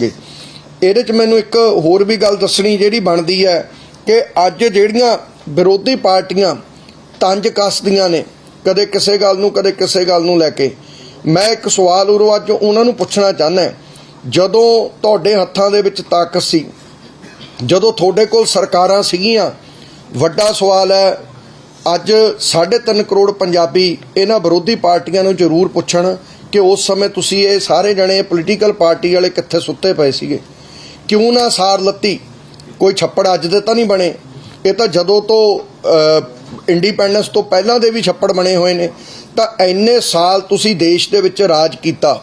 ਗੇ। ਇਹਦੇ ਚ ਮੈਨੂੰ ਇੱਕ ਹੋਰ ਵੀ ਗੱਲ ਦੱਸਣੀ ਜਿਹੜੀ ਬਣਦੀ ਹੈ ਕਿ ਅੱਜ ਜਿਹੜੀਆਂ ਵਿਰੋਧੀ ਪਾਰਟੀਆਂ ਤੰਜ ਕੱਸਦੀਆਂ ਨੇ, ਕਦੇ ਕਿਸੇ ਗੱਲ ਨੂੰ, ਕਦੇ ਕਿਸੇ ਗੱਲ ਨੂੰ ਲੈ ਕੇ, ਮੈਂ ਇੱਕ ਸਵਾਲ ਉਰੋਂ ਅੱਜ ਉਹਨਾਂ ਨੂੰ ਪੁੱਛਣਾ ਚਾਹੁੰਦਾ ਜਦੋਂ ਤੁਹਾਡੇ ਹੱਥਾਂ ਦੇ ਵਿੱਚ ਤਾਕਤ ਸੀ, ਜਦੋਂ ਤੁਹਾਡੇ ਕੋਲ ਸਰਕਾਰਾਂ ਸੀਗੀਆਂ, ਵੱਡਾ ਸਵਾਲ ਹੈ, ਅੱਜ 3.5 ਕਰੋੜ ਪੰਜਾਬੀ ਇਹਨਾਂ ਵਿਰੋਧੀ ਪਾਰਟੀਆਂ ਨੂੰ ਜ਼ਰੂਰ ਪੁੱਛਣ ਕਿ ਉਸ ਸਮੇਂ ਤੁਸੀਂ ਇਹ ਸਾਰੇ ਜਣੇ ਪੋਲੀਟੀਕਲ ਪਾਰਟੀ ਵਾਲੇ ਕਿੱਥੇ ਸੁੱਤੇ ਪਏ ਸੀਗੇ? ਕਿਉਂ ਨਾ ਸਾਰ ਲੱਤੀ? ਕੋਈ ਛੱਪੜ ਅੱਜ ਦੇ ਤਾਂ ਨਹੀਂ ਬਣੇ। ਇਹ ਤਾਂ ਜਦੋਂ ਤੋਂ ਇੰਡੀਪੈਂਡੈਂਸ ਤੋਂ ਪਹਿਲਾਂ ਦੇ ਵੀ ਛੱਪੜ ਬਣੇ ਹੋਏ ਨੇ। ਤਾਂ ਇੰਨੇ ਸਾਲ ਤੁਸੀਂ ਦੇਸ਼ ਦੇ ਵਿੱਚ ਰਾਜ ਕੀਤਾ।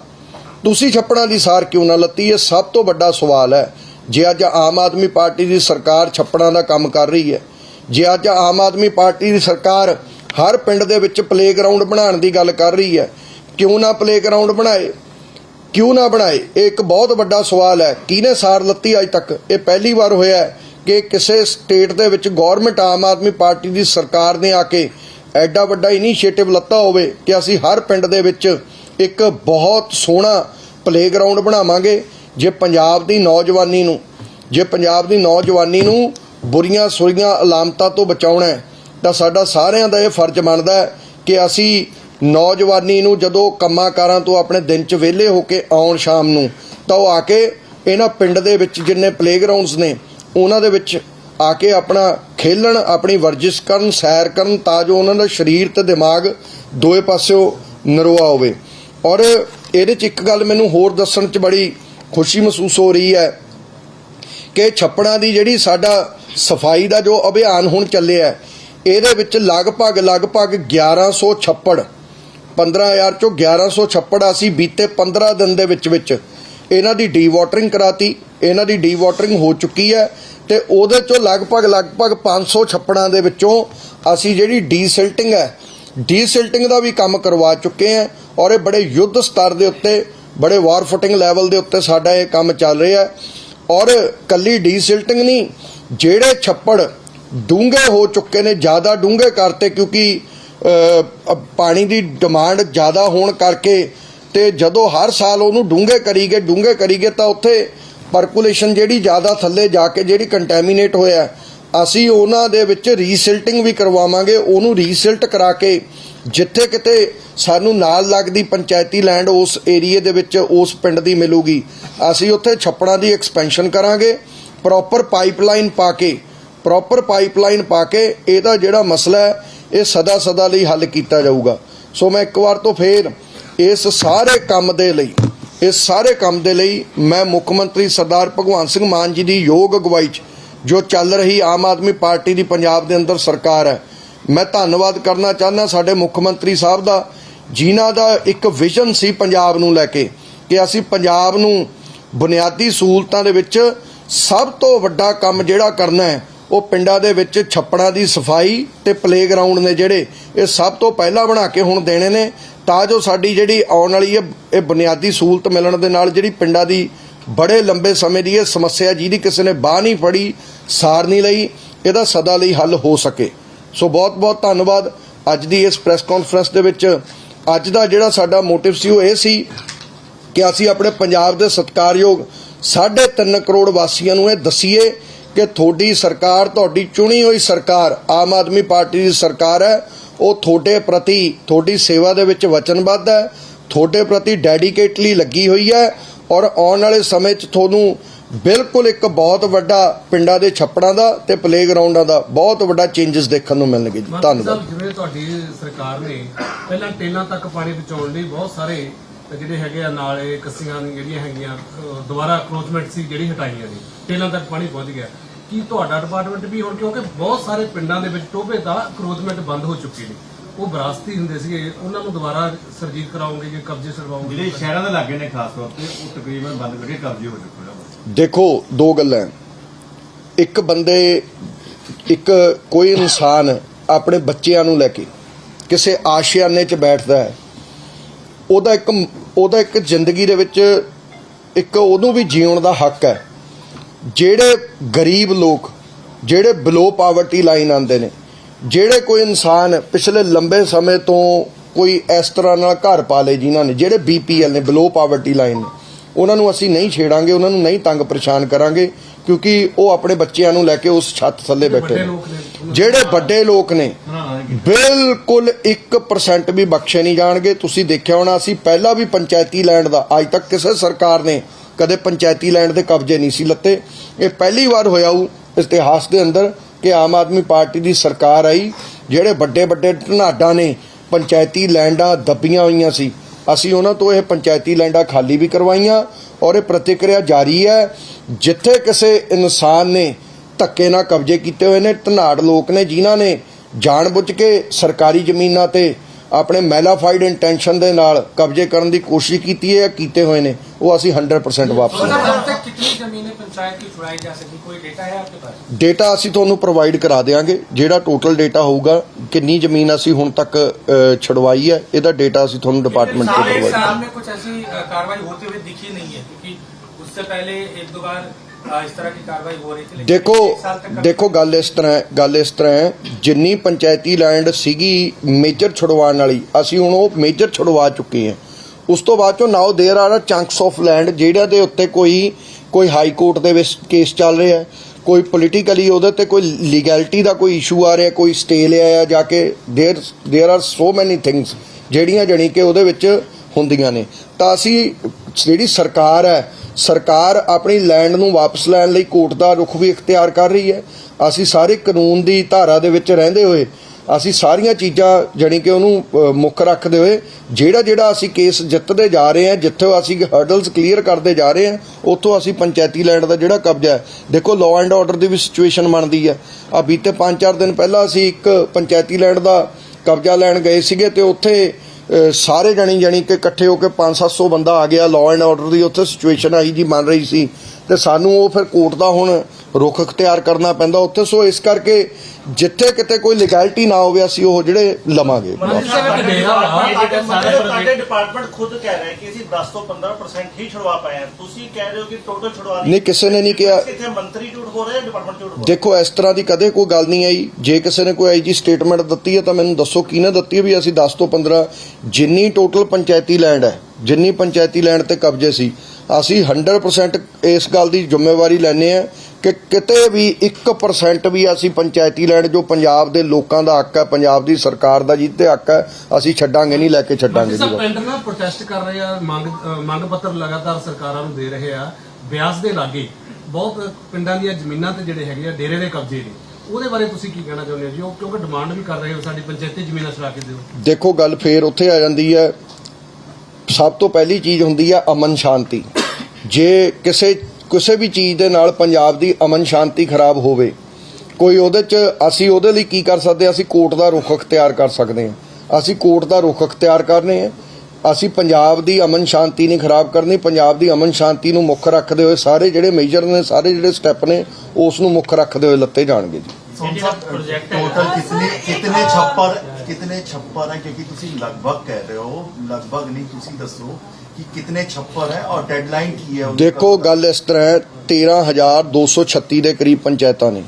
ਤੁਸੀਂ ਛੱਪੜਾਂ ਦੀ ਸਾਰ ਕਿਉਂ ਨਾ ਲੱਤੀ? ਇਹ ਸਭ ਤੋਂ ਵੱਡਾ ਸਵਾਲ ਹੈ। ਜੇ ਅੱਜ ਆਮ ਆਦਮੀ ਪਾਰਟੀ ਦੀ ਸਰਕਾਰ ਛੱਪੜਾਂ ਦਾ ਕੰਮ ਕਰ ਰਹੀ ਹੈ, ਜੇ ਅੱਜ ਆਮ ਆਦਮੀ ਪਾਰਟੀ ਦੀ ਸਰਕਾਰ ਹਰ ਪਿੰਡ ਦੇ ਵਿੱਚ ਪਲੇਗਰਾਉਂਡ ਬਣਾਉਣ ਦੀ ਗੱਲ ਕਰ ਰਹੀ ਹੈ ਕਿਉਂ ਨਾ ਪਲੇਗਰਾਉਂਡ ਬਣਾਏ? ਕਿਉਂ ਨਾ ਬਣਾਏ? ਇਹ ਇੱਕ ਬਹੁਤ ਵੱਡਾ ਸਵਾਲ ਹੈ। ਕਿਹਨੇ ਸਾਰ ਲੱਤੀ ਅੱਜ ਤੱਕ? ਇਹ ਪਹਿਲੀ ਵਾਰ ਹੋਇਆ ਹੈ ਕਿ ਕਿਸੇ ਸਟੇਟ ਦੇ ਵਿੱਚ ਗਵਰਨਮੈਂਟ ਆਮ ਆਦਮੀ ਪਾਰਟੀ ਦੀ ਸਰਕਾਰ ਨੇ ਆ ਕੇ ਐਡਾ ਵੱਡਾ ਇਨੀਸ਼ੀਏਟਿਵ ਲੱਤਾ ਹੋਵੇ ਕਿ ਅਸੀਂ ਹਰ ਪਿੰਡ ਦੇ ਵਿੱਚ ਇੱਕ ਬਹੁਤ ਸੋਹਣਾ ਪਲੇਗਰਾਉਂਡ ਬਣਾਵਾਂਗੇ। ਜੇ ਪੰਜਾਬ ਦੀ ਨੌਜਵਾਨੀ ਨੂੰ, ਜੇ ਪੰਜਾਬ ਦੀ ਨੌਜਵਾਨੀ ਨੂੰ ਬੁਰੀਆਂ ਸੁਰੀਆਂ ਅਲਾਮਤਾਂ ਤੋਂ ਬਚਾਉਣਾ ਹੈ, ਤਾਂ ਸਾਡਾ ਸਾਰਿਆਂ ਦਾ ਇਹ ਫਰਜ਼ ਬਣਦਾ ਹੈ ਕਿ ਅਸੀਂ ਨੌਜਵਾਨੀ ਨੂੰ ਜਦੋਂ ਕੰਮਾਂ ਕਾਰਾਂ ਤੋਂ ਆਪਣੇ ਦਿਨ 'ਚ ਵਿਹਲੇ ਹੋ ਕੇ ਆਉਣ ਸ਼ਾਮ ਨੂੰ, ਤਾਂ ਉਹ ਆ ਕੇ ਇਹਨਾਂ ਪਿੰਡ ਦੇ ਵਿੱਚ ਜਿੰਨੇ ਪਲੇਗਰਾਉਂਡਸ ਨੇ, ਉਹਨਾਂ ਦੇ ਵਿੱਚ ਆ ਕੇ ਆਪਣਾ ਖੇਲਣ, ਆਪਣੀ ਵਰਜਿਸ਼ ਕਰਨ, ਸੈਰ ਕਰਨ, ਤਾਂ ਜੋ ਉਹਨਾਂ ਦਾ ਸਰੀਰ ਤੇ ਦਿਮਾਗ ਦੋਏ ਪਾਸਿਓਂ ਨਰਵਾ ਹੋਵੇ। ਔਰ ਇਹਦੇ 'ਚ ਇੱਕ ਗੱਲ ਮੈਨੂੰ ਹੋਰ ਦੱਸਣ 'ਚ ਬੜੀ ਖੁਸ਼ੀ ਮਹਿਸੂਸ ਹੋ ਰਹੀ ਹੈ ਕਿ ਛੱਪੜਾਂ ਦੀ ਜਿਹੜੀ ਸਾਡਾ ਸਫ਼ਾਈ ਦਾ ਜੋ ਅਭਿਆਨ ਹੁਣ ਚੱਲਿਆ, ਇਹਦੇ ਵਿੱਚ ਲਗਭਗ ਲਗਭਗ 1100 ਛੱਪੜ 15000 ਚੋਂ 1100 ਛੱਪੜ ਅਸੀਂ ਬੀਤੇ 15 ਦਿਨ ਦੇ ਵਿੱਚ ਵਿੱਚ। ਇਹਨਾਂ ਦੀ ਡੀਵਾਟਰਿੰਗ ਕਰਾਤੀ, ਇਹਨਾਂ ਦੀ ਡੀਵਾਟਰਿੰਗ ਹੋ ਚੁੱਕੀ ਹੈ ਤੇ ਉਹਦੇ ਚੋਂ ਲਗਭਗ ਲਗਭਗ 500 ਛੱਪੜਾਂ ਦੇ ਵਿੱਚੋਂ ਅਸੀਂ ਜਿਹੜੀ ਡੀਸਿਲਟਿੰਗ ਹੈ, ਡੀਸਿਲਟਿੰਗ ਦਾ ਵੀ ਕੰਮ ਕਰਵਾ ਚੁੱਕੇ ਹਾਂ ਔਰ ਇਹ ਬੜੇ ਯੁੱਧ ਸਤਰ ਦੇ ਉੱਤੇ, ਬੜੇ ਵਾਰ ਫੁਟਿੰਗ ਲੈਵਲ ਦੇ ਉੱਤੇ ਸਾਡਾ ਇਹ ਕੰਮ ਚੱਲ ਰਿਹਾ ਹੈ। ਔਰ ਕੱਲੀ ਡੀਸਿਲਟਿੰਗ ਨਹੀਂ, ਜਿਹੜੇ ਛੱਪੜ ਡੂੰਘੇ ਹੋ ਚੁੱਕੇ ਨੇ, ਜ਼ਿਆਦਾ ਡੂੰਘੇ ਕਰਤੇ ਕਿਉਂਕਿ ਪਾਣੀ ਦੀ ਡਿਮਾਂਡ ਜ਼ਿਆਦਾ ਹੋਣ ਕਰਕੇ ਤੇ ਜਦੋਂ ਹਰ ਸਾਲ ਉਹਨੂੰ ਡੂੰਘੇ ਕਰੀਗੇ ਡੂੰਘੇ ਕਰੀਗੇ ਤਾਂ ਉੱਥੇ ਪਰਕੂਲੇਸ਼ਨ ਜਿਹੜੀ ਜ਼ਿਆਦਾ ਥੱਲੇ ਜਾ ਕੇ ਜਿਹੜੀ ਕੰਟੈਮੀਨੇਟ ਹੋਇਆ, ਅਸੀਂ ਉਹਨਾਂ ਦੇ ਵਿੱਚ ਰੀਸਿਲਟਿੰਗ ਵੀ ਕਰਵਾਵਾਂਗੇ, ਉਹਨੂੰ ਰੀਸਿਲਟ ਕਰਾ ਕੇ ਜਿੱਥੇ ਕਿਤੇ ਸਾਨੂੰ ਨਾਲ ਲੱਗਦੀ ਪੰਚਾਇਤੀ ਲੈਂਡ ਉਸ ਏਰੀਏ ਦੇ ਵਿੱਚ, ਉਸ ਪਿੰਡ ਦੀ ਮਿਲੂਗੀ, ਅਸੀਂ ਉੱਥੇ ਛੱਪੜਾਂ ਦੀ ਐਕਸਪੈਂਸ਼ਨ ਕਰਾਂਗੇ ਪ੍ਰੋਪਰ ਪਾਈਪਲਾਈਨ ਪਾ ਕੇ ਪ੍ਰੋਪਰ ਪਾਈਪਲਾਈਨ ਪਾ ਕੇ, ਇਹਦਾ ਜਿਹੜਾ ਮਸਲਾ ਹੈ ਇਹ ਸਦਾ ਸਦਾ ਲਈ ਹੱਲ ਕੀਤਾ ਜਾਊਗਾ। ਸੋ ਮੈਂ ਇੱਕ ਵਾਰ ਤੋਂ ਫੇਰ ਇਸ ਸਾਰੇ ਕੰਮ ਦੇ ਲਈ, ਇਸ ਸਾਰੇ ਕੰਮ ਦੇ ਲਈ ਮੈਂ ਮੁੱਖ ਮੰਤਰੀ ਸਰਦਾਰ ਭਗਵੰਤ ਸਿੰਘ ਮਾਨ ਜੀ ਦੀ ਯੋਗ ਅਗਵਾਈ 'ਚ, ਜੋ ਚੱਲ ਰਹੀ ਆਮ ਆਦਮੀ ਪਾਰਟੀ ਦੀ ਪੰਜਾਬ ਦੇ ਅੰਦਰ ਸਰਕਾਰ ਹੈ, ਮੈਂ ਧੰਨਵਾਦ ਕਰਨਾ ਚਾਹੁੰਦਾ ਸਾਡੇ ਮੁੱਖ ਮੰਤਰੀ ਸਾਹਿਬ ਦਾ, ਜਿਨ੍ਹਾਂ ਦਾ ਇੱਕ ਵਿਜ਼ਨ ਸੀ ਪੰਜਾਬ ਨੂੰ ਲੈ ਕੇ, ਕਿ ਅਸੀਂ ਪੰਜਾਬ ਨੂੰ ਬੁਨਿਆਦੀ ਸਹੂਲਤਾਂ ਦੇ ਵਿੱਚ ਸਭ ਤੋਂ ਵੱਡਾ ਕੰਮ ਜਿਹੜਾ ਕਰਨਾ ਹੈ ਉਹ ਪਿੰਡਾਂ ਦੇ ਵਿੱਚ ਛੱਪੜਾਂ ਦੀ ਸਫ਼ਾਈ ਤੇ ਪਲੇਗਰਾਉਂਡ ਨੇ ਜਿਹੜੇ ਇਹ ਸਭ ਤੋਂ ਪਹਿਲਾਂ ਬਣਾ ਕੇ ਹੁਣ ਦੇਣੇ ਨੇ। ਤਾਂ ਜੋ ਸਾਡੀ ਜਿਹੜੀ ਆਉਣ ਵਾਲੀ ਹੈ ਇਹ ਬੁਨਿਆਦੀ ਸਹੂਲਤ ਮਿਲਣ ਦੇ ਨਾਲ ਜਿਹੜੀ ਪਿੰਡਾਂ ਦੀ ਬੜੇ ਲੰਬੇ ਸਮੇਂ ਦੀ ਇਹ ਸਮੱਸਿਆ ਜਿਹਦੀ ਕਿਸੇ ਨੇ ਬਾਹ ਨਹੀਂ ਫੜੀ, ਸਾਰ ਨਹੀਂ ਲਈ, ਇਹਦਾ ਸਦਾ ਲਈ ਹੱਲ ਹੋ ਸਕੇ। ਸੋ ਬਹੁਤ ਬਹੁਤ ਧੰਨਵਾਦ। ਅੱਜ ਦੀ ਇਸ ਪ੍ਰੈਸ ਕਾਨਫਰੰਸ ਦੇ ਵਿੱਚ ਅੱਜ ਦਾ ਜਿਹੜਾ ਸਾਡਾ ਮੋਟਿਵ ਸੀ ਉਹ ਇਹ ਸੀ ਕਿ ਅਸੀਂ ਆਪਣੇ ਪੰਜਾਬ ਦੇ ਸਤਿਕਾਰਯੋਗ 3.5 ਕਰੋੜ ਵਾਸੀਆਂ ਨੂੰ ਇਹ ਦਸੀਏ ਕਿ ਤੁਹਾਡੀ ਸਰਕਾਰ ਤੁਹਾਡੀ ਚੁਣੀ ਹੋਈ ਸਰਕਾਰ ਆਮ ਆਦਮੀ ਪਾਰਟੀ ਦੀ ਸਰਕਾਰ ਹੈ ਉਹ ਤੁਹਾਡੇ ਪ੍ਰਤੀ ਤੁਹਾਡੀ ਸੇਵਾ ਦੇ ਵਿੱਚ ਵਚਨਬੱਧ ਹੈ ਤੁਹਾਡੇ ਪ੍ਰਤੀ ਡੈਡੀਕੇਟਲੀ ਲੱਗੀ ਹੋਈ ਹੈ ਔਰ ਆਉਣ ਵਾਲੇ ਸਮੇਂ 'ਚ ਤੁਹਾਨੂੰ ਬਿਲਕੁਲ ਇੱਕ ਬਹੁਤ ਵੱਡਾ ਪਿੰਡਾਂ ਦੇ ਛੱਪੜਾਂ ਦਾ ਤੇ ਪਲੇਗਰਾਉਂਡਾਂ ਦਾ ਬਹੁਤ ਵੱਡਾ ਚੇਂਜਸ ਦੇਖਣ ਨੂੰ ਮਿਲਣਗੇ ਧੰਨਵਾਦ। ਜਿਵੇਂ ਤੁਹਾਡੀ ਸਰਕਾਰ ਨੇ ਪਹਿਲਾਂ ਟੇਲਾਂ ਤੱਕ ਪਾਣੀ ਪਹੁੰਚਾਉਣ ਲਈ ਬਹੁਤ ਸਾਰੇ ਜਿਹੜੇ ਹੈਗੇ ਆ ਨਾਲੇ ਕੱਸੀਆਂ ਜਿਹੜੀਆਂ ਹੈਗੀਆਂ ਦੁਬਾਰਾ ਅਕਰੋਚਮੈਂਟ ਸੀ ਜਿਹੜੀ ਹਟਾਈਆਂ ਨੇ ਟੇਲਾਂ ਤੱਕ ਪਾਣੀ ਪਹੁੰਚ ਗਿਆ। ਕੀ ਤੁਹਾਡਾ ਡਿਪਾਰਟਮੈਂਟ ਵੀ ਹੁਣ ਕਿਉਂਕਿ ਬਹੁਤ ਸਾਰੇ ਪਿੰਡਾਂ ਦੇ ਵਿੱਚ ਟੋਭੇ ਦਾ ਅਕਰੋਚਮੈਂਟ ਬੰਦ ਹੋ ਚੁੱਕੇ ਨੇ ਉਹ ਵਿਰਾਸਤੀ ਹੁੰਦੇ ਸੀਗੇ ਉਹਨਾਂ ਨੂੰ ਦੁਬਾਰਾ ਸਰਜੀਤ ਕਰਾਉਂਗੇ ਕਿ ਕਬਜ਼ੇ ਛਡਵਾਉਂਗੇ ਜਿਹੜੇ ਸ਼ਹਿਰਾਂ ਦੇ ਲਾਗੇ ਨੇ ਖਾਸ ਤੌਰ ਤੇ ਉਹ ਤਕਰੀਬਨ ਬੰਦ ਕਰਕੇ ਕਬਜ਼ੇ ਹੋ ਚੁੱਕੇ ਨੇ। ਦੇਖੋ ਦੋ ਗੱਲਾਂ। ਇੱਕ ਬੰਦੇ ਇੱਕ ਕੋਈ ਇਨਸਾਨ ਆਪਣੇ ਬੱਚਿਆਂ ਨੂੰ ਲੈ ਕੇ ਕਿਸੇ ਆਸ਼ਿਆਨੇ 'ਚ ਬੈਠਦਾ ਹੈ। ਉਹਦਾ ਇੱਕ ਉਹਦਾ ਇੱਕ ਜ਼ਿੰਦਗੀ ਦੇ ਵਿੱਚ ਇੱਕ ਉਹਨੂੰ ਵੀ ਜੀਉਣ ਦਾ ਹੱਕ ਹੈ। ਜਿਹੜੇ ਗਰੀਬ ਲੋਕ ਜਿਹੜੇ ਬਿਲੋ ਪਾਵਰਟੀ ਲਾਈਨ ਆਉਂਦੇ ਨੇ ਜਿਹੜੇ ਕੋਈ ਇਨਸਾਨ ਪਿਛਲੇ ਲੰਬੇ ਸਮੇਂ ਤੋਂ ਕੋਈ ਇਸ ਤਰ੍ਹਾਂ ਨਾਲ ਘਰ ਪਾ ਲਏ ਜਿਨ੍ਹਾਂ ਨੇ ਜਿਹੜੇ ਬੀਪੀਐਲ ਨੇ ਬਿਲੋ ਪਾਵਰਟੀ ਲਾਈਨ ਨੇ ਉਹਨਾਂ ਨੂੰ ਅਸੀਂ ਨਹੀਂ ਛੇੜਾਂਗੇ ਉਹਨਾਂ ਨੂੰ ਨਹੀਂ ਤੰਗ ਪਰੇਸ਼ਾਨ ਕਰਾਂਗੇ ਕਿਉਂਕਿ ਉਹ ਆਪਣੇ ਬੱਚਿਆਂ ਨੂੰ ਲੈ ਕੇ ਉਸ ਛੱਤ ਥੱਲੇ ਬੈਠੇ ਨੇ। ਜਿਹੜੇ ਵੱਡੇ ਲੋਕ ਨੇ ਬਿਲਕੁਲ 1% ਵੀ ਬਖਸ਼ੇ ਨਹੀਂ ਜਾਣਗੇ। ਤੁਸੀਂ ਦੇਖਿਆ ਹੋਣਾ ਅਸੀਂ ਪਹਿਲਾਂ ਵੀ ਪੰਚਾਇਤੀ ਲੈਂਡ ਦਾ ਅੱਜ ਤੱਕ ਕਿਸੇ ਸਰਕਾਰ ਨੇ ਕਦੇ ਪੰਚਾਇਤੀ ਲੈਂਡ ਦੇ ਕਬਜ਼ੇ ਨਹੀਂ ਸੀ ਲੱਤੇ। ਇਹ ਪਹਿਲੀ ਵਾਰ ਹੋਇਆ ਉਹ ਇਤਿਹਾਸ ਦੇ ਅੰਦਰ ਕਿ ਆਮ ਆਦਮੀ ਪਾਰਟੀ ਦੀ ਸਰਕਾਰ ਆਈ, ਜਿਹੜੇ ਵੱਡੇ ਵੱਡੇ ਢਨਾਡਾਂ ਨੇ, ਪੰਚਾਇਤੀ ਲੈਂਡਾਂ ਦੱਬੀਆਂ ਹੋਈਆਂ ਸੀ। ਅਸੀਂ ਉਹਨਾਂ ਤੋਂ ਇਹ ਪੰਚਾਇਤੀ ਲੈਂਡਾਂ ਖਾਲੀ ਵੀ ਕਰਵਾਈਆਂ ਔਰ ਇਹ ਪ੍ਰਤੀਕਿਰਿਆ ਜਾਰੀ ਹੈ। ਜਿੱਥੇ ਕਿਸੇ ਇਨਸਾਨ ਨੇ ਧੱਕੇ ਨਾਲ ਕਬਜ਼ੇ ਕੀਤੇ ਹੋਏ ਨੇ, ਧਨਾੜ ਲੋਕ ਨੇ, ਜਿਨ੍ਹਾਂ ਨੇ ਜਾਣਬੁੱਝ ਕੇ ਸਰਕਾਰੀ ਜ਼ਮੀਨਾਂ ਤੇ ਆਪਣੇ ਮੈਲਾਫਾਈਡ ਇੰਟੈਂਸ਼ਨ ਦੇ ਨਾਲ ਕਬਜ਼ੇ ਕਰਨ ਦੀ ਕੋਸ਼ਿਸ਼ ਕੀਤੀ ਹੈ ਜਾਂ ਕੀਤੇ ਹੋਏ ਨੇ ਉਹ ਅਸੀਂ 100% ਵਾਪਸ सर ਲਵਾਂਗੇ। अब तक कितनी जमीनें पंचायत की छुड़ाई जा सकी कोई डेटा है आपके पास ਡੇਟਾ ਅਸੀਂ ਤੁਹਾਨੂੰ ਪ੍ਰੋਵਾਈਡ ਕਰਾ ਦੇਵਾਂਗੇ ਜਿਹੜਾ ਟੋਟਲ ਡੇਟਾ ਹੋਊਗਾ ਕਿੰਨੀ ਜ਼ਮੀਨ ਅਸੀਂ ਹੁਣ ਤੱਕ ਅ, ਛੁਡਵਾਈ ਹੈ ਇਹਦਾ ਡੇਟਾ ਅਸੀਂ ਤੁਹਾਨੂੰ ਡਿਪਾਰਟਮੈਂਟ ਤੋਂ साल एक ਪ੍ਰੋਵਾਈਡ साल में कुछ ऐसी अ, कार्रवाई होते हुए दिखी नहीं है क्योंकि उससे पहले एक दो बार अ, इस तरह की कार्रवाई हो रही थी लेकिन ਦੇਖੋ एक साल तक का- ਦੇਖੋ ਗੱਲ ਇਸ ਤਰ੍ਹਾਂ ਹੈ ਗੱਲ ਇਸ ਤਰ੍ਹਾਂ ਹੈ ਜਿੰਨੀ ਪੰਚਾਇਤੀ ਲੈਂਡ ਸੀਗੀ ਮੇਜਰ ਛੁਡਵਾਉਣ ਵਾਲੀ ਅਸੀਂ ਹੁਣ ਉਹ ਮੇਜਰ ਛੁਡਵਾ ਚੁੱਕੇ ਹਾਂ ਉਸ ਤੋਂ ਬਾਅਦ ਚੋਂ now there are chunks of land ਜਿਹੜਾ ਦੇ ਉੱਤੇ ਕੋਈ ਕੋਈ ਹਾਈ ਕੋਰਟ ਦੇ ਵਿੱਚ ਕੇਸ ਚੱਲ ਰਿਹਾ ਹੈ ਕੋਈ ਪੋਲੀਟੀਕਲੀ ਉਹਦੇ ਤੇ ਕੋਈ ਲੀਗੈਲਿਟੀ ਦਾ ਕੋਈ ਇਸ਼ੂ ਆ ਰਿਹਾ ਕੋਈ ਸਟੇ ਲਿਆ ਆ ਜਾ ਕੇ there there are so many things ਜਿਹੜੀਆਂ ਜਣੀ ਕਿ ਉਹਦੇ ਵਿੱਚ ਹੁੰਦੀਆਂ ਨੇ ਤਾਂ ਅਸੀਂ ਜਿਹੜੀ ਸਰਕਾਰ ਹੈ ਸਰਕਾਰ ਆਪਣੀ ਲੈਂਡ ਨੂੰ ਵਾਪਸ ਲੈਣ ਲਈ ਕੋਰਟ ਦਾ ਰੁਖ ਵੀ ਇਖਤਿਆਰ ਕਰ ਰਹੀ ਹੈ। ਅਸੀਂ ਸਾਰੇ ਕਾਨੂੰਨ ਦੀ ਧਾਰਾ ਦੇ ਵਿੱਚ ਰਹਿੰਦੇ ਹੋਏ, ਅਸੀਂ ਸਾਰੀਆਂ ਚੀਜ਼ਾਂ ਜਾਣੀ ਕਿ ਉਹਨੂੰ ਮੁੱਖ ਰੱਖਦੇ ਹੋਏ, ਜਿਹੜਾ ਜਿਹੜਾ ਅਸੀਂ ਕੇਸ ਜਿੱਤਦੇ ਜਾ ਰਹੇ ਹਾਂ, ਜਿੱਥੇ ਅਸੀਂ ਹਰਡਲਸ ਕਲੀਅਰ ਕਰਦੇ ਜਾ ਰਹੇ ਹਾਂ, ਉੱਥੋਂ ਅਸੀਂ ਪੰਚਾਇਤੀ ਲੈਂਡ ਦਾ ਜਿਹੜਾ ਕਬਜ਼ਾ ਹੈ, ਦੇਖੋ ਲਾਅ ਐਂਡ ਆਰਡਰ ਦੀ ਵੀ ਸਿਚੁਏਸ਼ਨ ਬਣਦੀ ਹੈ। ਆ ਬੀਤੇ 5-4 ਦਿਨ ਪਹਿਲਾਂ ਅਸੀਂ ਇੱਕ ਪੰਚਾਇਤੀ ਲੈਂਡ ਦਾ ਕਬਜ਼ਾ ਲੈਣ ਗਏ ਸੀਗੇ ਤੇ ਉੱਥੇ ਸਾਰੇ ਜਣੀ ਜਣੀ ਕਿ ਇਕੱਠੇ ਹੋ ਕੇ 5-700 ਬੰਦਾ ਆ ਗਿਆ ਲਾਅ ਐਂਡ ਆਰਡਰ ਦੀ ਉੱਥੇ ਸਿਚੁਏਸ਼ਨ ਆਹੀ ਜੀ, ਬਣ ਰਹੀ ਸੀ। ਤੇ ਸਾਨੂੰ ਉਹ ਫਿਰ ਕੋਰਟ ਦਾ ਹੁਣ ਰੁਖ ਅਖਤਿਆਰ ਕਰਨਾ ਪੈਂਦਾ। ਉੱਥੇ ਸੋ ਇਸ ਕਰਕੇ ਜਿੱਥੇ ਕਿਤੇ ਕੋਈ ਲੀਗੈਲਿਟੀ ਨਾ ਹੋਵੇ ਅਸੀਂ ਉਹ ਜਿਹੜੇ ਲਵਾਂਗੇ। ਮੰਤਰੀ ਸਾਹਿਬ ਇੱਕ ਡੇਰਾ ਵਾ ਤੁਹਾਡੇ ਸਾਰੇ ਤੁਹਾਡੇ ਪ੍ਰੋਜੈਕਟ ਡਿਪਾਰਟਮੈਂਟ ਖੁਦ ਕਹਿ ਰਿਹਾ ਹੈ ਕਿ ਅਸੀਂ 10 ਤੋਂ 15% ਹੀ ਛੁਡਵਾ ਪਾਏ ਹਾਂ। ਤੁਸੀਂ ਕਹਿ ਰਹੇ ਹੋ ਕਿ ਟੋਟਲ ਛੁਡਵਾ ਨਹੀਂ, ਕਿਸੇ ਨੇ ਨਹੀਂ ਕਿਹਾ। ਕਿੱਥੇ ਮੰਤਰੀ ਝੂਠ ਬੋਲ ਰਿਹਾ ਡਿਪਾਰਟਮੈਂਟ ਝੂਠ ਬੋਲ ਰਿਹਾ? ਦੇਖੋ ਇਸ ਤਰ੍ਹਾਂ ਦੀ ਕਦੇ ਕੋਈ ਗੱਲ ਨਹੀਂ ਆਈ। ਜੇ ਕਿਸੇ ਨੇ ਕੋਈ ਆਈ ਜੀ ਸਟੇਟਮੈਂਟ ਦਿੱਤੀ ਹੈ ਤਾਂ ਮੈਨੂੰ ਦੱਸੋ ਕਿਹਨੇ ਦਿੱਤੀ ਹੈ ਵੀ ਅਸੀਂ 10 ਤੋਂ 15 ਜਿੰਨੀ ਟੋਟਲ ਪੰਚਾਇਤੀ ਲੈਂਡ ਹੈ ਜਿੰਨੀ ਪੰਚਾਇਤੀ ਲੈਂਡ ਤੇ ਕਬਜ਼ੇ ਸੀ ਅਸੀਂ 100% ਇਸ ਗੱਲ ਦੀ ਜ਼ਿੰਮੇਵਾਰੀ ਲੈਨੇ ਆ ਕਿ ਕਿਤੇ ਵੀ 1% ਵੀ ਅਸੀਂ ਪੰਚਾਇਤੀ ਲੈਂਡ ਜੋ ਪੰਜਾਬ ਦੇ ਲੋਕਾਂ ਦਾ ਹੱਕ ਹੈ ਪੰਜਾਬ ਦੀ ਸਰਕਾਰ ਦਾ ਜਿਹਦੇ ਹੱਕ ਹੈ ਅਸੀਂ ਛੱਡਾਂਗੇ ਨਹੀਂ ਲੈ ਕੇ ਛੱਡਾਂਗੇ ਜੀ ਪਿੰਡ ਨਾ ਪ੍ਰੋਟੈਸਟ ਕਰ ਰਹੇ ਆ ਮੰਗ ਮੰਗ ਪੱਤਰ ਲਗਾਤਾਰ ਸਰਕਾਰਾਂ ਨੂੰ ਦੇ ਰਹੇ ਆ ਬਿਆਸ ਦੇ ਲਾਗੇ। ਬਹੁਤ ਪਿੰਡਾਂ ਦੀਆਂ ਜ਼ਮੀਨਾਂ ਤੇ ਜਿਹੜੇ ਹੈਗੇ ਆ ਡੇਰੇ ਦੇ ਕਬਜ਼ੇ ਨੇ। ਉਹਦੇ ਬਾਰੇ ਤੁਸੀਂ ਕੀ ਕਹਿਣਾ ਚਾਹੁੰਦੇ ਹੋ ਜੀ? ਉਹ ਕਿਉਂਕਿ ਡਿਮਾਂਡ ਵੀ ਕਰ ਰਹੇ ਹੋ ਸਾਡੀ ਪੰਚਾਇਤੀ ਜ਼ਮੀਨਾਂ ਛੁਡਾ ਕੇ ਦਿਓ। ਦੇਖੋ ਗੱਲ ਫੇਰ ਉੱਥੇ ਆ ਜਾਂਦੀ ਹੈ। ਸਭ ਤੋਂ ਪਹਿਲੀ ਚੀਜ਼ ਹੁੰਦੀ ਹੈ ਅਮਨ ਸ਼ਾਂਤੀ। ਜੇ ਕਿਸੇ ਕਿਸੇ ਵੀ ਚੀਜ਼ ਦੇ ਨਾਲ ਪੰਜਾਬ ਦੀ ਅਮਨ ਸ਼ਾਂਤੀ ਖਰਾਬ ਹੋਵੇ ਕੋਈ ਉਹਦੇ 'ਚ ਅਸੀਂ ਉਹਦੇ ਲਈ ਕੀ ਕਰ ਸਕਦੇ ਅਸੀਂ ਕੋਰਟ ਦਾ ਰੁਖ ਅਖਤਿਆਰ ਕਰ ਸਕਦੇ ਹਾਂ। ਅਸੀਂ ਕੋਰਟ ਦਾ ਰੁਖ ਅਖਤਿਆਰ ਕਰਨੇ ਆ। ਅਸੀਂ ਪੰਜਾਬ ਦੀ ਅਮਨ ਸ਼ਾਂਤੀ ਨਹੀਂ ਖਰਾਬ ਕਰਨੀ ਪੰਜਾਬ ਦੀ ਅਮਨ ਸ਼ਾਂਤੀ ਨੂੰ ਮੁੱਖ ਰੱਖਦੇ ਹੋਏ ਸਾਰੇ ਜਿਹੜੇ ਮੇਜਰ ਨੇ ਸਾਰੇ ਜਿਹੜੇ ਸਟੈਪ ਨੇ ਉਸ ਨੂੰ ਮੁੱਖ ਰੱਖਦੇ ਹੋਏ ਲੱਤੇ ਜਾਣਗੇ ਜੀ। ਟੋਟਲ ਕਿਤਨੇ ਕਿਤਨੇ ਛੱਪਰ ਕਿਤਨੇ ਛੱਪਰ ਹੈ? ਕਿਉਂਕਿ ਤੁਸੀਂ ਲਗਭਗ ਕਹਿ ਰਹੇ ਹੋ ਲਗਭਗ ਨਹੀਂ ਤੁਸੀਂ ਦੱਸੋ। ਕਿ ਕਿਤਨੇ ਛੱਪਰ ਹੈ ਔਰ ਡੈਡਲਾਈਨ ਕੀ ਹੈ ਉਹਦੀ? ਦੇਖੋ ਗੱਲ ਇਸ ਤਰ੍ਹਾਂ ਹੈ 13236 ਦੇ ਕਰੀਬ ਪੰਚਾਇਤਾਂ ਨੇ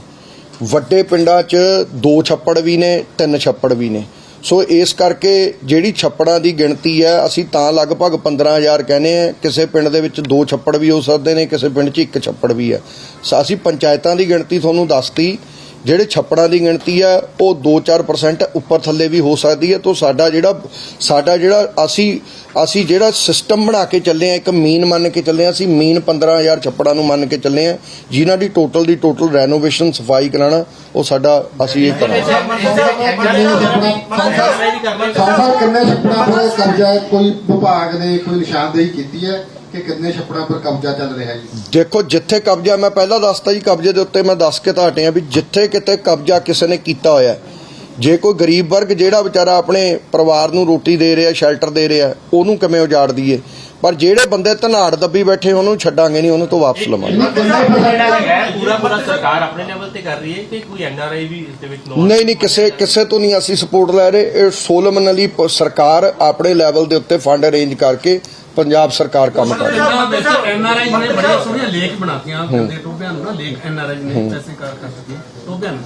ਵੱਡੇ ਪਿੰਡਾਂ 'ਚ ਦੋ ਛੱਪੜ ਵੀ ਨੇ ਤਿੰਨ ਛੱਪੜ ਵੀ ਨੇ ਸੋ ਇਸ ਕਰਕੇ ਜਿਹੜੀ ਛੱਪੜਾਂ ਦੀ ਗਿਣਤੀ ਹੈ ਅਸੀਂ ਤਾਂ ਲਗਭਗ 15000 ਕਹਿੰਦੇ ਆ ਕਿਸੇ ਪਿੰਡ ਦੇ ਵਿੱਚ ਦੋ ਛੱਪੜ ਵੀ ਹੋ ਸਕਦੇ ਨੇ ਕਿਸੇ ਪਿੰਡ 'ਚ ਇੱਕ ਛੱਪੜ ਵੀ ਹੈ ਸੋ ਅਸੀਂ ਪੰਚਾਇਤਾਂ ਦੀ ਗਿਣਤੀ ਤੁਹਾਨੂੰ ਦੱਸਤੀ ਜਿਹੜੇ ਛੱਪੜਾਂ ਦੀ ਗਿਣਤੀ ਹੈ ਉਹ 2-4% ਉੱਪਰ ਥੱਲੇ ਵੀ ਹੋ ਸਕਦੀ ਹੈ ਤੋਂ ਸਾਡਾ ਜਿਹੜਾ ਸਾਡਾ ਜਿਹੜਾ ਅਸੀਂ ਅਸੀਂ ਜਿਹੜਾ ਸਿਸਟਮ ਬਣਾ ਕੇ ਚੱਲੇ ਆ, ਇੱਕ ਮੀਨ ਮੰਨ ਕੇ ਚੱਲੇ ਆ, ਅਸੀਂ ਮੀਨ 15000 ਛੱਪੜਾਂ ਨੂੰ ਮੰਨ ਕੇ ਚੱਲੇ ਆ, ਜਿਨ੍ਹਾਂ ਦੀ ਟੋਟਲ ਦੀ ਟੋਟਲ ਰੈਨੋਵੇਸ਼ਨ ਸਫ਼ਾਈ ਕਰਾਣਾ ਉਹ ਸਾਡਾ ਅਸੀਂ ਇਹ ਕਰਾਂਗੇ। ਕਿੰਨੇ ਛੱਪੜਾਂ ਪਰ ਕਬਜ਼ਾ ਕੋਈ ਵਿਭਾਗ ਨੇ ਕੋਈ ਨਿਸ਼ਾਨਦੇਹੀ ਕੀਤੀ ਹੈ? ਕਿ ਕਿੰਨੇ ਛੱਪੜਾਂ ਪਰ ਕਬਜ਼ਾ ਚੱਲ ਰਿਹਾ ਹੈ ਜੀ? ਦੇਖੋ ਜਿੱਥੇ ਕਬਜ਼ਾ ਮੈਂ ਪਹਿਲਾਂ ਦੱਸਤਾ ਜੀ ਕਬਜ਼ੇ ਦੇ ਉੱਤੇ ਮੈਂ ਦੱਸ ਕੇ ਤਾਂ ਹਟਿਆ ਵੀ ਜਿੱਥੇ ਕਿਤੇ ਕਬਜ਼ਾ ਕਿਸੇ ਨੇ ਕੀਤਾ ਹੋਇਆ ਹੈ, ਜੇ ਕੋਈ ਗਰੀਬ ਵਰਗ ਜਿਹੜਾ ਵਿਚਾਰਾ ਆਪਣੇ ਪਰਿਵਾਰ ਨੂੰ ਰੋਟੀ ਦੇ ਰਿਹਾ ਸ਼ੈਲਟਰ ਦੇ ਰਿਹਾ ਉਹਨੂੰ ਕਿਵੇਂ ਉਜਾੜ ਦਈਏ? ਪਰ ਜਿਹੜੇ ਬੰਦੇ ਧਨਾੜ ਦੱਬੀ ਬੈਠੇ ਉਹਨੂੰ ਛੱਡਾਂਗੇ ਨਹੀਂ ਉਹਨੂੰ ਤੋਂ ਵਾਪਸ ਲਵਾਂਗੇ। ਪੂਰਾ ਪੂਰਾ ਸਰਕਾਰ ਆਪਣੇ ਲੈਵਲ ਤੇ ਕਰ ਰਹੀ ਹੈ ਕਿ ਕੋਈ ਐਨਆਰਆਈ ਵੀ ਇਸ ਦੇ ਵਿੱਚ ਨੋ ਨਹੀਂ ਨਹੀਂ ਕਿਸੇ ਕਿਸੇ ਤੋਂ ਨਹੀਂ ਅਸੀਂ ਸਪੋਰਟ ਲੈ ਰਹੇ। ਇਹ ਸੋਲਮਨਲੀ ਪ- ਸਰਕਾਰ ਆਪਣੇ ਲੈਵਲ ਦੇ ਉੱਤੇ ਫੰਡ ਅਰੇਂਜ ਕਰਕੇ ਪੰਜਾਬ ਸਰਕਾਰ ਕੰਮ ਕਰ ਰਹੀ ਹੈ। ਪਿੰਡਾਂ ਵਿੱਚ ਐਨਆਰਆਈ ਨੇ ਬੜੀਆਂ ਸੋਹਣੀਆਂ ਲੇਖ ਬਣਾਤੀਆਂ ਗੰਦੇ ਟੋਬਿਆਂ ਨੂੰ ਨਾ ਲੇਖ ਐਨਆਰਆਈ ਨੇ ਪੈਸੇ ਕਰ ਕਰ ਸਕੇ ਟੋਬਿਆਂ ਨੂੰ।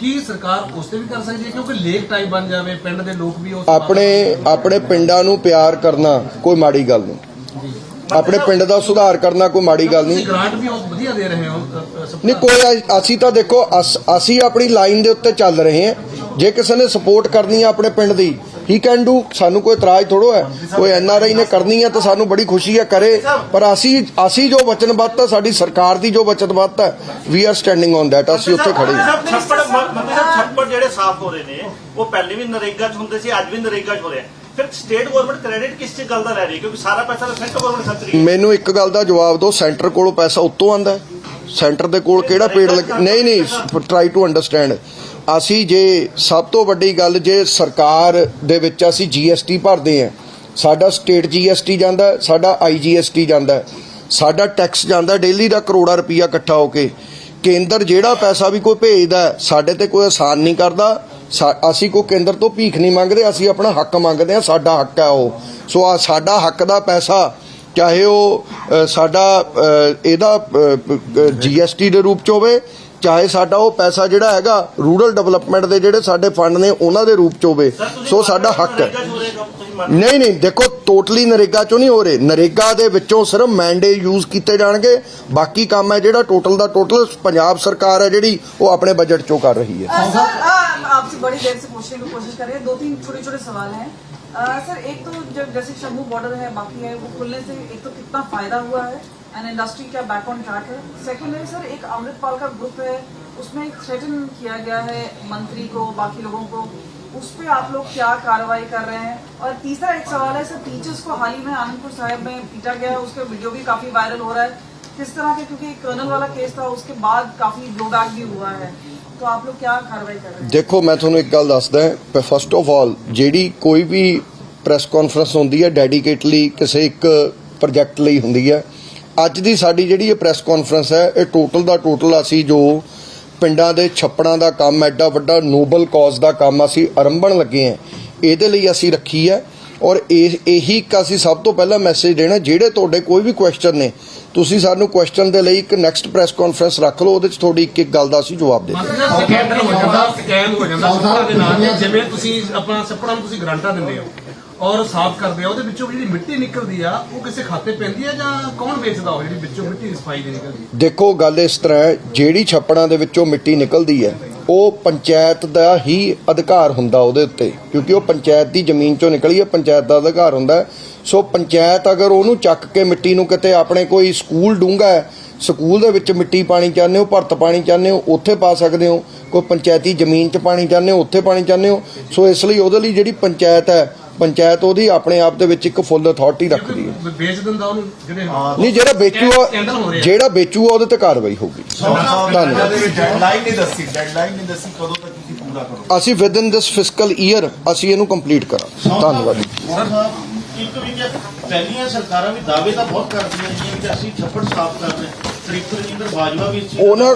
ਕੀ ਸਰਕਾਰ ਉਸ ਤੇ ਵੀ ਕਰ ਸਕਦੀ ਹੈ? ਕਿਉਂਕਿ ਲੇਕ ਟਾਈਪ ਬਣ ਜਾਵੇ ਪਿੰਡ ਦੇ ਲੋਕ ਵੀ ਉਸ ਆਪਣੇ ਆਪਣੇ ਪਿੰਡਾਂ ਨੂੰ ਪਿਆਰ ਕਰਨਾ ਕੋਈ ਮਾੜੀ ਗੱਲ ਨਹੀਂ। ਆਪਣੇ ਪਿੰਡ ਦਾ ਸੁਧਾਰ ਕਰਨਾ ਕੋਈ ਮਾੜੀ ਗੱਲ ਨਹੀਂ। ਤੁਸੀਂ ਗ੍ਰਾਂਟ ਵੀ ਉਹ ਵਧੀਆ ਦੇ ਰਹੇ ਹੋ ਨਹੀਂ ਕੋਈ ਅਸੀਂ ਤਾਂ ਦੇਖੋ ਅਸ- ਅਸੀਂ ਆਪਣੀ ਲਾਈਨ ਦੇ ਉੱਤੇ ਚੱਲ ਰਹੇ ਹਾਂ। ਜੇ ਕਿਸੇ ਨੇ ਸਪੋਰਟ ਕਰਨੀ ਹੈ ਆਪਣੇ ਪਿੰਡ ਦੀ ਹੀ ਕੈਨ ਡੂ ਸਾਨੂੰ ਕੋਈ ਇਤਰਾਜ਼ ਥੋੜੋ ਹੈ ਕੋਈ ਐਨ ਆਰ ਆਈ ਨੇ ਕਰਨੀ ਹੈ ਤਾਂ ਸਾਨੂੰ ਬੜੀ ਖੁਸ਼ੀ ਹੈ ਕਰੇ। ਪਰ ਅਸੀਂ ਅਸੀਂ ਜੋ ਵਚਨਬੱਧ ਹੈ ਸਾਡੀ ਸਰਕਾਰ ਦੀ ਜੋ ਵਚਨਬੱਧ ਹੈ we are standing on that ਅਸੀਂ ਉੱਥੇ ਖੜੇ ਹਾਂ। ਛੱਪੜ ਮੰਤਰੀ ਸਾਹਿਬ ਛੱਪੜ ਜਿਹੜੇ ਸਾਫ਼ ਹੋ ਰਹੇ ਨੇ ਉਹ ਪਹਿਲੇ ਵੀ ਨਰੇਗਾ 'ਚ ਹੁੰਦੇ ਸੀ ਅੱਜ ਵੀ ਨਰੇਗਾ 'ਚ ਹੋ ਰਹੇ ਆ। ਫਿਰ ਸਟੇਟ ਗਵਰਨਮੈਂਟ ਕ੍ਰੈਡਿਟ ਕਿਸ ਚੀਜ਼ ਗੱਲ ਦਾ ਲੈ ਰਹੀ ਕਿਉਂਕਿ ਸਾਰਾ ਪੈਸਾ ਤਾਂ ਸੈਂਟਰ ਗਵਰਨਮੈਂਟ ਖਰਚ ਰਹੀ ਮੈਨੂੰ ਇੱਕ ਗੱਲ ਦਾ ਜਵਾਬ ਦਿਓ ਸੈਂਟਰ ਕੋਲੋਂ ਪੈਸਾ ਉੱਤੋਂ ਆਂਦਾ ਸੈਂਟਰ ਦੇ ਕੋਲ ਕਿਹੜਾ ਪੇੜ ਲੱਗ ਨਹੀਂ ਨਹੀਂ ਟਰਾਈ ਟੂ ਅੰਡਰਸਟੈਂਡ ਅਸੀਂ ਜੇ ਸਭ ਤੋਂ ਵੱਡੀ ਗੱਲ ਜੇ ਸਰਕਾਰ ਦੇ ਵਿੱਚ ਅਸੀਂ ਜੀਐਸਟੀ ਭਰਦੇ ਆ ਸਾਡਾ ਸਟੇਟ ਜੀਐਸਟੀ ਜਾਂਦਾ ਹੈ, ਸਾਡਾ ਆਈਜੀਐਸਟੀ ਜਾਂਦਾ ਸਾਡਾ ਟੈਕਸ ਜਾਂਦਾ ਡੇਲੀ ਦਾ ਕਰੋੜਾ ਰੁਪਈਆ ਇਕੱਠਾ ਹੋ ਕੇ। ਕੇਂਦਰ ਜਿਹੜਾ ਪੈਸਾ ਵੀ ਕੋਈ ਭੇਜਦਾ ਸਾਡੇ ਤੇ ਕੋਈ ਆਸਾਨ ਨਹੀਂ ਕਰਦਾ। ਸਾ- ਅਸੀਂ ਕੋਈ ਕੇਂਦਰ ਤੋਂ ਭੀਖ ਨਹੀਂ ਮੰਗਦੇ ਅਸੀਂ ਆਪਣਾ ਹੱਕ ਮੰਗਦੇ ਆ ਸਾਡਾ ਹੱਕ ਹੈ ਉਹ। ਸੋ ਆ ਸਾਡਾ ਹੱਕ ਦਾ ਪੈਸਾ ਚਾਹੇ ਉਹ ਅ, ਸਾਡਾ ਅ, ਇਹਦਾ ਜੀਐਸਟੀ ਦੇ ਰੂਪ ਚ ਹੋਵੇ ਚਾਹੇ ਸਾਡਾ ਉਹ ਪੈਸਾ ਜਿਹੜਾ ਹੈਗਾ ਰੂਰਲ ਡਿਵੈਲਪਮੈਂਟ ਦੇ ਜਿਹੜੇ ਸਾਡੇ ਫੰਡ ਨੇ ਉਹਨਾਂ ਦੇ ਰੂਪ ਚ ਹੋਵੇ ਸਰ, ਤੁਸੀਂ ਸੋ ਸਾਡਾ ਹੱਕ ਹੈ ਨਰੇਗਾ 'ਚ ਹੋ ਰਹੇ ਕੰਮ ਤੁਸੀਂ ਮੰਨ ਨਹੀਂ ਨਹੀਂ ਦੇਖੋ ਟੋਟਲੀ ਨਰੇਗਾ ਚੋਂ ਨਹੀਂ ਹੋ ਰਹੇ ਨਰੇਗਾ ਦੇ ਵਿੱਚੋਂ ਸਿਰਫ ਮੈਂਡੇ ਯੂਜ਼ ਕੀਤੇ ਜਾਣਗੇ ਬਾਕੀ ਕੰਮ ਹੈ ਜਿਹੜਾ ਟੋਟਲ ਦਾ ਟੋਟਲ ਪੰਜਾਬ ਸਰਕਾਰ ਹੈ ਜਿਹੜੀ ਉਹ ਆਪਣੇ ਬਜਟ ਚੋਂ ਕਰ ਰਹੀ ਹੈ अ, सर अ, आपसे बड़ी देर से पूछने की कोशिश कर रहे हैं दो तीन छोटे छोटे सवाल हैं अ, सर एक तो जब जैसे शंभू बॉर्डर है बाकी है वो खुलने से एक तो कितना फायदा हुआ है एंड इंडस्ट्री क्या बैक ऑन ट्रैक है सेकंड है सर एक अमृतपाल का ग्रुप है उसमें एक थ्रेटन किया गया है मंत्री को बाकी लोगों को उस पे आप लोग क्या कार्रवाई कर रहे हैं और तीसरा एक सवाल है सर टीचर्स को हाल ही में आनंदपुर साहिब में पीटा गया है उसका वीडियो भी काफी वायरल हो रहा है किस तरह के क्योंकि कर्नल वाला केस था उसके बाद काफी ब्लोबैक भी हुआ है तो आप लोग क्या कार्रवाई कर रहे हैं ਦੇਖੋ ਮੈਂ ਤੁਹਾਨੂੰ ਇੱਕ ਗੱਲ ਦੱਸਦਾ ਫਸਟ ਆਫ ਆਲ ਜਿਹੜੀ ਕੋਈ ਵੀ ਪ੍ਰੈਸ ਕਾਨਫਰੰਸ ਹੁੰਦੀ ਹੈ ਡੈਡੀਕੇਟਲੀ ਕਿਸੇ ਇੱਕ ਪ੍ਰੋਜੈਕਟ ਲਈ ਹੁੰਦੀ ਹੈ ਅੱਜ ਦੀ ਸਾਡੀ ਜਿਹੜੀ ਇਹ ਪ੍ਰੈਸ ਕਾਨਫਰੰਸ ਹੈ, ਇਹ ਟੋਟਲ ਦਾ ਟੋਟਲ ਅਸੀਂ ਜੋ ਪਿੰਡਾਂ ਦੇ ਛੱਪੜਾਂ ਦਾ ਕੰਮ, ਐਡਾ ਵੱਡਾ ਨੋਬਲ ਕਾਜ਼ ਦਾ ਕੰਮ ਅਸੀਂ ਆਰੰਭਣ ਲੱਗੇ ਹਾਂ। ਇਹਦੇ ਲਈ ਅਸੀਂ ਰੱਖੀ ਹੈ ਔਰ ਇਹ, ਇਹੀ ਇੱਕ ਅਸੀਂ ਸਭ ਤੋਂ ਪਹਿਲਾਂ ਮੈਸੇਜ ਦੇਣਾ, ਜਿਹੜੇ ਤੁਹਾਡੇ ਕੋਈ ਵੀ ਕੁਐਸਚਨ ਨੇ, ਤੁਸੀਂ ਸਾਨੂੰ ਕੁਐਸਚਨ ਦੇ ਲਈ ਇੱਕ ਨੈਕਸਟ ਪ੍ਰੈਸ ਕਾਨਫਰੰਸ ਰੱਖ ਲਓ, ਉਹਦੇ ਚ ਤੁਹਾਡੀ ਇੱਕ ਇੱਕ ਗੱਲ ਦਾ ਅਸੀਂ ਜਵਾਬ ਦੇ ਮੰਤਰੀ ਸਾਹਿਬ ਹੋ ਜਾਂਦਾ ਸਕੈਮ ਹੋ ਜਾਂਦਾ ਜਿਵੇਂ ਤੁਸੀਂ ਆਪਣਾ ਸੱਪੜਾਂ ਨੂੰ ਤੁਸੀਂ ਗਰੰਟਾਂ ਦਿੰਦੇ ਹੋ। ਔਰ ਸਾਫ਼ ਕਰਦੇ ਆ, ਉਹਦੇ ਵਿੱਚੋਂ ਜਿਹੜੀ ਮਿੱਟੀ ਨਿਕਲਦੀ ਆ, ਉਹ ਕਿਸੇ ਖਾਤੇ ਪੈਂਦੀ ਆ ਜਾਂ ਕੌਣ ਵੇਚਦਾ ਉਹ ਜਿਹੜੀ ਵਿੱਚੋਂ ਮਿੱਟੀ ਦੀ ਸਫ਼ਾਈ ਦੀ ਨਿਕਲਦੀ ਦੇਖੋ, ਗੱਲ ਇਸ ਤਰ੍ਹਾਂ ਹੈ, ਜਿਹੜੀ ਛੱਪੜਾਂ ਦੇ ਵਿੱਚੋਂ ਮਿੱਟੀ ਨਿਕਲਦੀ ਹੈ, ਉਹ ਪੰਚਾਇਤ ਦਾ ਹੀ ਅਧਿਕਾਰ ਹੁੰਦਾ ਉਹਦੇ ਉੱਤੇ, ਕਿਉਂਕਿ ਉਹ ਪੰਚਾਇਤ ਦੀ ਜ਼ਮੀਨ ਚੋਂ ਨਿਕਲੀ ਹੈ, ਪੰਚਾਇਤ ਦਾ ਅਧਿਕਾਰ ਹੁੰਦਾ ਹੈ। ਸੋ ਪੰਚਾਇਤ ਅਗਰ ਉਹਨੂੰ ਚੱਕ ਕੇ ਮਿੱਟੀ ਨੂੰ ਕਿਤੇ ਆਪਣੇ ਕੋਈ ਸਕੂਲ ਡੂੰਘਾ ਹੈ, ਸਕੂਲ ਦੇ ਵਿੱਚ ਮਿੱਟੀ ਪਾਣੀ ਚਾਹੁੰਦੇ ਹੋ, ਭਰਤ ਪਾਣੀ ਚਾਹੁੰਦੇ ਹੋ, ਉੱਥੇ ਪਾ ਸਕਦੇ ਹੋ, ਕੋਈ ਪੰਚਾਇਤੀ ਜ਼ਮੀਨ 'ਚ ਪਾਣੀ ਚਾਹੁੰਦੇ ਹੋ, ਉੱਥੇ ਪਾਣੀ ਚਾਹੁੰਦੇ ਹੋ, ਸੋ ਇਸ ਲਈ ਉਹਦੇ ਲਈ ਜਿਹੜੀ ਪੰਚਾਇਤ ਹੈ ਪੰਚਾਇਤ ਉਹਦੀ ਆਪਣੇ ਆਪ ਦੇ ਵਿੱਚ ਇੱਕ ਫੁੱਲ ਅਥਾਰਟੀ ਰੱਖਦੀ ਹੈ। ਵੇਚ ਦਿੰਦਾ ਉਹਨੂੰ ਜਿਹੜੇ ਨਹੀਂ ਜਿਹੜਾ ਵੇਚੂਗਾ। ਜਿਹੜਾ ਵੇਚੂਗਾ ਉਹਦੇ ਤੇ ਕਾਰਵਾਈ ਹੋਊਗੀ। ਧੰਨਵਾਦ। ਡੈਡਲਾਈਨ ਨਹੀਂ ਦੱਸੀ ਡੈਡਲਾਈਨ ਨਹੀਂ ਦੱਸੀ ਕਦੋਂ ਤੱਕ ਤੁਸੀਂ ਪੂਰਾ ਕਰੋ ਅਸੀਂ within this fiscal year ਅਸੀਂ ਇਹਨੂੰ ਕੰਪਲੀਟ ਕਰਾਂਗੇ। ਧੰਨਵਾਦ। ਜੀ। ਇੱਕ ਵੀ ਕਿ ਪਹਿਲੀਆਂ ਸਰਕਾਰਾਂ ਵੀ ਦਾਅਵੇ ਤਾਂ ਬਹੁਤ ਕਰਦੀਆਂ ਨੇ ਕਿ ਅਸੀਂ ਛੱਪੜ ਸਾਫ਼ ਕਰ ਰਹੇ ਉਹਨਾਂ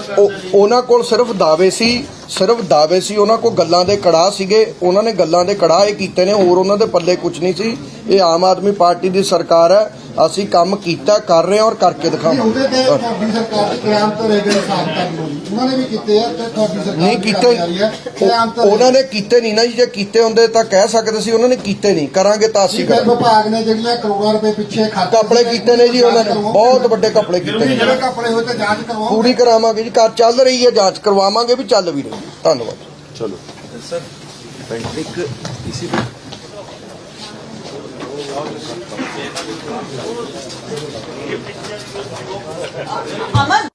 ਉਹਨਾਂ ਕੋਲ ਸਿਰਫ ਦਾਅਵੇ ਸੀ, ਸਿਰਫ ਦਾਅਵੇ ਸੀ, ਉਹਨਾਂ ਕੋਲ ਗੱਲਾਂ ਦੇ ਕੜਾਹ ਸੀਗੇ, ਉਹਨਾਂ ਨੇ ਗੱਲਾਂ ਦੇ ਕੜਾਹ ਇਹ ਕੀਤੇ ਨੇ, ਹੋਰ ਉਹਨਾਂ ਦੇ ਪੱਲੇ ਕੁਝ ਨਹੀਂ ਸੀ। ਇਹ ਆਮ ਆਦਮੀ ਪਾਰਟੀ ਦੀ ਸਰਕਾਰ ਹੈ ਅਸੀਂ ਕੰਮ ਕੀਤਾ ਕਰ ਰਹੇ ਹਾਂ ਔਰ ਕਰਕੇ ਦਿਖਾਵਾਂਗੇ। ਤੁਹਾਡੀ ਸਰਕਾਰ ਦੇ ਕ੍ਰਾਂਤ ਰਹੇ ਗਏ ਸਾਫ਼ ਕਰਨ ਨੂੰ ਉਹਨਾਂ ਨੇ ਵੀ ਕੀਤੇ ਆ ਤੇ ਤੁਹਾਡੀ ਸਰਕਾਰ ਨਹੀਂ ਵੀ ਕੀਤੇ ਕਰਦੀ ਆ ਰਹੀ ਹੈ। ਕ੍ਰਾਂਤ ਉਹ- ਉਹਨਾਂ ਨੇ ਕੀਤੇ ਨਹੀਂ ਨਾ ਜੀ ਜੇ ਕੀਤੇ ਹੁੰਦੇ ਤਾਂ ਕਹਿ ਸਕਦੇ ਸੀ ਉਹਨਾਂ ਨੇ ਕੀਤੇ ਨਹੀਂ। ਕਰਾਂਗੇ ਤਾਂ ਅਸੀਂ ਕਰਾਂਗੇ। ਵਿਭਾਗ ਨੇ ਜਿਹੜੀਆਂ ਕਰੋੜਾਂ ਰੁਪਏ ਪਿੱਛੇ ਖਰਚ ਕਪੜੇ ਕੀਤੇ ਨੇ ਜੀ ਉਹਨਾਂ ਨੇ। ਬਹੁਤ ਵੱਡੇ ਕਪੜੇ ਕੀਤੇ ਨੇ। ਜਿਹੜੇ ਕਪੜੇ ਹੋਏ ਤੇ ਜਾਂਚ ਕਰਵਾਓ। ਪੂਰੀ ਕਰਾਵਾਂਗੇ ਜੀ ਕਾਰ ਚੱਲ ਰਹੀ ਹੈ ਜਾਂਚ ਕਰਵਾਵਾਂਗੇ ਵੀ ਚੱਲ ਵੀ ਰਹੀ ਹੈ। ਧੰਨਵਾਦ। ਚਲੋ। Ama